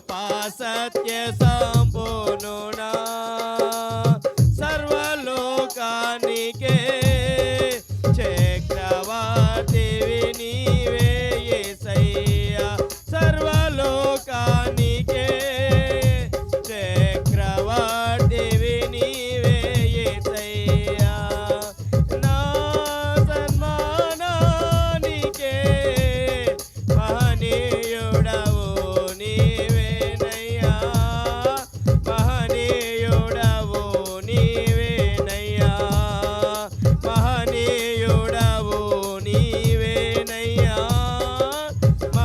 కృపా సత్య సంపూర్ణుడా సర్వలోకానికే చక్రవర్తివి.